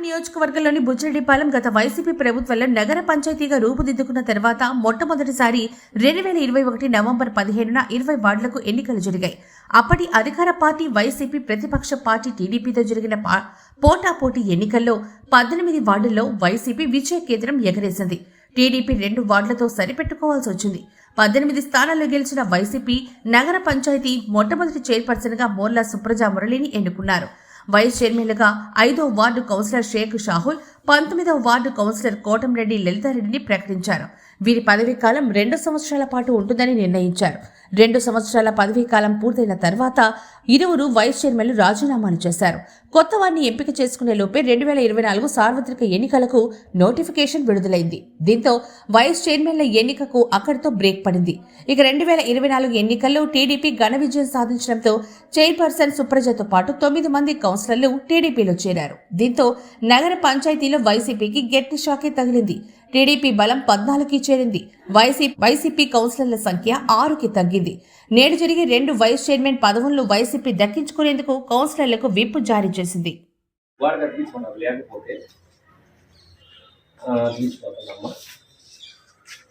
నియోజకవర్గంలోని బుజ్జడిపాలెం గత వైసీపీ ప్రభుత్వంలో నగర పంచాయతీగా రూపుదిద్దుకున్న తర్వాత మొట్టమొదటిసారి రెండు వేల ఇరవై ఒకటి నవంబర్ పదిహేనున ఇరవై వార్డులకు ఎన్నికలు జరిగాయి. అప్పటి అధికార పార్టీ వైసీపీ ప్రతిపక్ష పార్టీ టీడీపీతో జరిగిన పా- పోటాపోటీ ఎన్నికల్లో పద్దెనిమిది వార్డుల్లో వైసీపీ విజయ కేంద్రం ఎగరేసింది. టీడీపీ రెండు వార్డులతో సరిపెట్టుకోవాల్సి వచ్చింది. పద్దెనిమిది స్థానాల్లో గెలిచిన వైసీపీ నగర పంచాయతీ మొట్టమొదటి చైర్పర్సన్గా మోర్లా సుప్రజా మురళిని ఎన్నుకున్నారు. వైస్ చైర్మన్లుగా ఐదో వార్డు కౌన్సిలర్ షేక్ షాహుల్ పంతొమ్మిదవ వార్డు కౌన్సిలర్ కోటంరెడ్డి లలితారెడ్డిని ప్రకటించారు. వీరి పదవీ కాలం రెండు సంవత్సరాల పాటు ఉంటుందని నిర్ణయించారు. రెండు సంవత్సరాల పదవీ కాలం పూర్తయిన తర్వాత ఇరువురు వైస్ చైర్మన్లు రాజీనామాలు చేశారు. కొత్త వారిని ఎంపిక చేసుకునే లోపే రెండు వేల ఇరవై నాలుగు సార్వత్రిక ఎన్నికలకు నోటిఫికేషన్ విడుదలైంది. దీంతో వైస్ చైర్మన్ల ఎన్నికకు అక్కడితో బ్రేక్ పడింది. ఇక రెండు వేల ఇరవై నాలుగు ఎన్నికల్లో టీడీపీ ఘన విజయం సాధించడంతో చైర్పర్సన్ సుప్రజతో పాటు తొమ్మిది మంది కౌన్సిలర్లు టీడీపీలో చేరారు. దీంతో నగర పంచాయతీ పంచాయతీలో వైసీపీకి గట్టి షాకే తగిలింది. టీడీపీ బలం పద్నాలుగుకి చేరింది. వైసీపీ వైసీపీ కౌన్సిలర్ల సంఖ్య ఆరుకి తగ్గింది. నేడు జరిగే రెండు వైస్ చైర్మన్ పదవులను వైసీపీ దక్కించుకునేందుకు కౌన్సిలర్లకు విప్ జారీ చేసింది.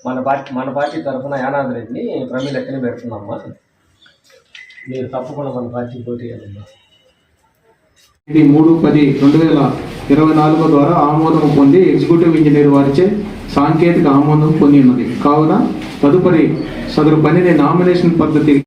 మన పార్టీ మన పార్టీ తరఫున యానాది రెడ్డిని ప్రమీల లెక్కన పెడుతున్నామ్మా మీరు తప్పకుండా మన పార్టీ పోటీ ఇది మూడు పది రెండు వేల ఇరవై నాలుగు ద్వారా ఆమోదం పొంది ఎగ్జిక్యూటివ్ ఇంజనీర్ వారిచే సాంకేతిక ఆమోదం పొంది ఉన్నది కావున తదుపరి సదరు పనిని నామినేషన్ పద్ధతి